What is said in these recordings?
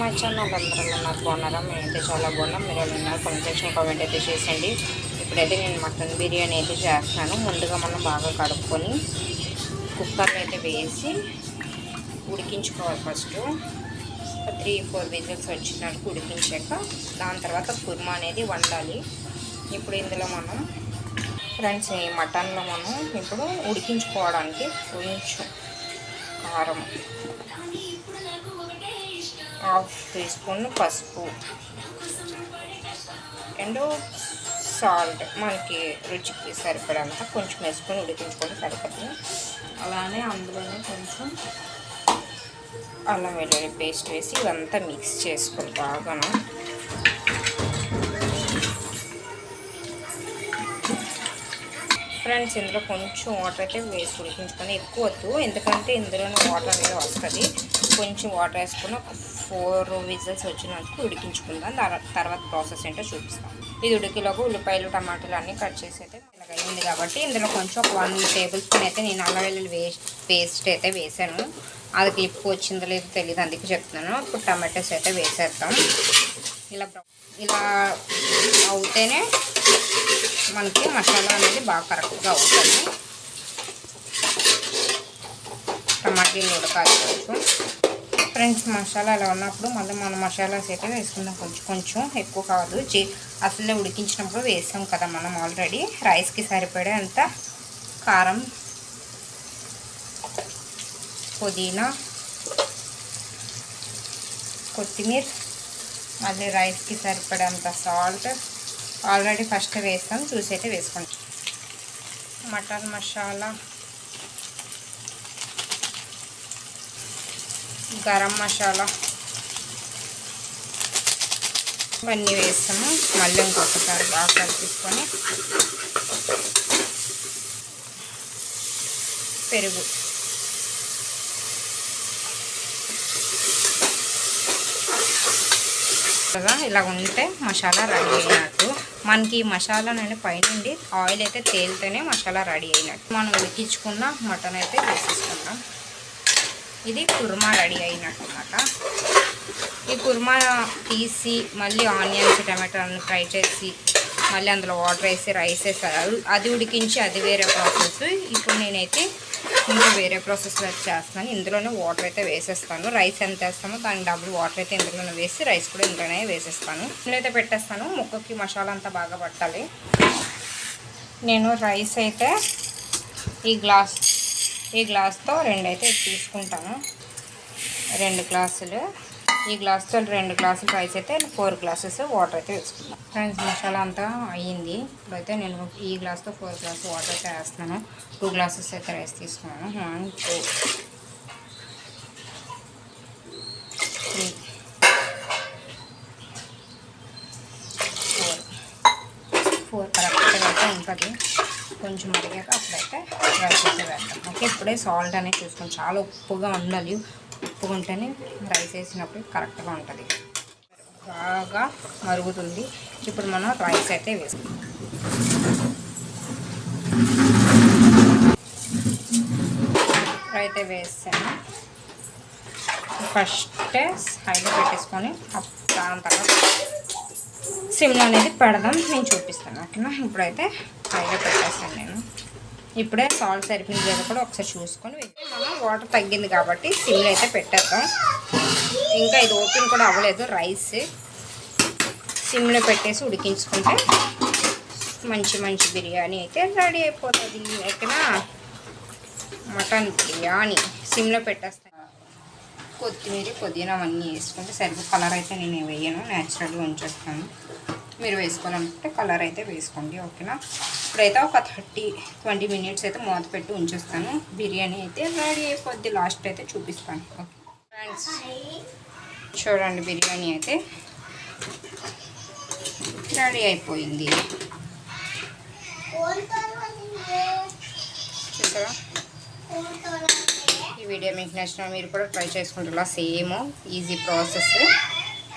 మా ఛానల్ అందరూ నాకు బాగున్నారా మేమైతే చాలా బాగున్నాం. మీరు ఎలా ఉన్నారు కామెంట్ సెక్షన్ కామెంట్ అయితే చేసేయండి. ఇప్పుడైతే నేను మటన్ బిర్యానీ అయితే చేస్తున్నాను. ముందుగా మనం బాగా కడుక్కొని కుక్కర్లో అయితే వేసి ఉడికించుకోవాలి ఫస్ట్ త్రీ ఫోర్ విజిల్స్ వచ్చినట్టు ఉడికించాక దాని తర్వాత కుర్మా అనేది వండాలి. ఇప్పుడు ఇందులో మనం ఫ్రెండ్స్ ఈ మటన్లో మనం ఇప్పుడు ఉడికించుకోవడానికి కొంచెం కారం హాఫ్ టీ స్పూన్ పసుపు. అండ్ సాల్ట్ మనకి రుచికి సరిపడంత కొంచెం వేసుకొని ఉడికించుకొని సరిపోతుంది అలానే అందులోనే కొంచెం అల్లం వెల్లుల్లి పేస్ట్ వేసి ఇదంతా మిక్స్ చేసుకొని బాగాను ఫ్రెండ్స్ ఇందులో కొంచెం వాటర్ అయితే వేసి ఉడికించుకొని ఎక్కువ వద్దు ఎందుకంటే ఇందులోనే వాటర్ అనేది వస్తుంది. కొంచెం వాటర్ వేసుకుని ఒక ఫోర్ విజిల్స్ వచ్చినందుకు ఉడికించుకుందాం. తర్వాత ప్రాసెస్ ఏంటో చూపిస్తాం. ఇది ఉడికిలోకి ఉల్లిపాయలు టమాటాలు అన్నీ కట్ చేసి అయితే అయింది కాబట్టి ఇందులో కొంచెం ఒక వన్ టేబుల్ స్పూన్ అయితే నేను అల్లం వెల్లుల్లి వేస్ట్ పేస్ట్ అయితే వేసాను. అది క్లిప్ వచ్చిందో లేదో తెలియదు అందుకే చెప్తున్నాను. ఇప్పుడు టమాటోస్ అయితే వేసేద్దాం. ఇలా ఇలా అవుతేనే మనకి మసాలా అనేది బాగా కరెక్ట్గా అవుతుంది. టమాటీలు ఉడకాలి కొంచెం. ఫ్రెండ్స్ మసాలా అలా ఉన్నప్పుడు మళ్ళీ మన మసాలాస్ అయితే వేసుకుందాం. కొంచెం కొంచెం ఎక్కువ కాదు. జీ అసలే ఉడికించినప్పుడు వేసాం కదా మనం ఆల్రెడీ రైస్కి సరిపడే అంత కారం పుదీనా కొత్తిమీర మళ్ళీ రైస్కి సరిపడేంత సాల్ట్ ఆల్రెడీ ఫస్ట్ వేస్తాం చూసి అయితే వేసుకుంటాం. మటన్ మసాలా గరం మసాలా. ఇవన్నీ వేస్తాము మళ్ళీ ఇంకొకసారి బాగా కలిపించుకొని పెరుగు. ఇలా ఉంటే మసాలా రెడీ అయినట్టు. మనకి మసాలా నుండి పైనుండి ఆయిల్ అయితే తేలితేనే మసాలా రెడీ అయినట్టు. మనం ఉడికించుకున్న మటన్ అయితే వేసేసుకుందాం. ఇది కుర్మా రెడీ అయినట్టు అనమాట ఈ కుర్మా తీసి మళ్ళీ ఆనియన్స్ టమాటాలను ఫ్రై చేసి మళ్ళీ అందులో వాటర్ వేసి రైస్ వేస్తారు అది ఉడికించి అది వేరే ప్రాసెస్. ఇప్పుడు నేనైతే ఇంకా వేరే ప్రాసెస్ చేస్తాను ఇందులోనే వాటర్ అయితే వేసేస్తాను. రైస్ ఎంత వేస్తామో దానికి డబుల్ వాటర్ అయితే ఇందులోనే వేసి రైస్ కూడా ఇందులోనే వేసేస్తాను. ఇందులో అయితే పెట్టేస్తాను. ముక్కకి మసాలా అంతా బాగా పట్టాలి. నేను రైస్ అయితే ఈ గ్లాస్ ఈ గ్లాస్తో రెండు అయితే తీసుకుంటాను. రెండు గ్లాసులు. ఈ గ్లాస్తో రెండు గ్లాసులు రైస్ అయితే ఫోర్ గ్లాసెస్ వాటర్ అయితే వేసుకున్నాను ఫ్రెండ్స్ మసాలా అంతా అయ్యింది. ఇప్పుడైతే నేను ఈ గ్లాస్తో ఫోర్ గ్లాస్ వాటర్ అయితే వేస్తున్నాను. టూ గ్లాసెస్ అయితే రైస్ తీసుకున్నాను. One two. Three four. Four కరెక్ట్గా అయితే ఉంటుంది. కొంచెం అడిగాక అప్పుడైతే రైస్ అయితే వేద్దాం. ఓకే ఇప్పుడే సాల్ట్ అనేది చూసుకోండి చాలా ఉప్పుగా ఉండాలి. ఉప్పుగా ఉంటేనే రైస్ వేసినప్పుడు కరెక్ట్గా ఉంటుంది. బాగా మరుగుతుంది. ఇప్పుడు మనం రైస్ అయితే వేసుకుందాం. అయితే వేస్తాను ఫస్ట్ హైలో పెట్టేసుకొని దాని తర్వాత సిమ్లో అనేది పెడదాం. నేను చూపిస్తాను ఓకేనా? ఇప్పుడైతే హైలో పెట్టేస్తాను నేను. ఇప్పుడే సాల్ట్ సరిపోయింది లేదా కూడా ఒకసారి చూసుకొని మనం వాటర్ తగ్గింది కాబట్టి సిమ్లో అయితే పెట్టేద్దాం. ఇంకా ఇది ఓపెన్ కూడా అవ్వలేదు రైస్ సిమ్లో పెట్టేసి ఉడికించుకుంటే మంచి మంచి బిర్యానీ అయితే రెడీ అయిపోతుంది ఓకేనా? మటన్ బిర్యానీ. సిమ్లో పెట్టేస్తాను. కొత్తిమీర పుదీనా అవన్నీ వేసుకుంటే సరిగ్గా కలర్ అయితే నేను వేయను. న్యాచురల్గా ఉంచేస్తాను. మీరు వేసుకోవాలనుకుంటే కలర్ అయితే వేసుకోండి ఓకేనా? ఇప్పుడైతే ఒక థర్టీ ట్వంటీ మినిట్స్ అయితే మూత పెట్టి ఉంచేస్తాను. బిర్యానీ అయితే రెడీ అయిపోద్ది. లాస్ట్ అయితే చూపిస్తాను. ఓకే. ఫ్రెండ్స్ చూడండి బిర్యానీ అయితే రెడీ అయిపోయింది. చూసారా? వీడియో మీకు నచ్చిన మీరు కూడా ట్రై చేసుకుంటారా. సేమ్ ఈజీ ప్రాసెస్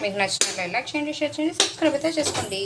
మీకు నచ్చినట్లు లైక్ చేయండి షేర్ చేయండి సబ్స్క్రైబ్ అయితే చేసుకోండి.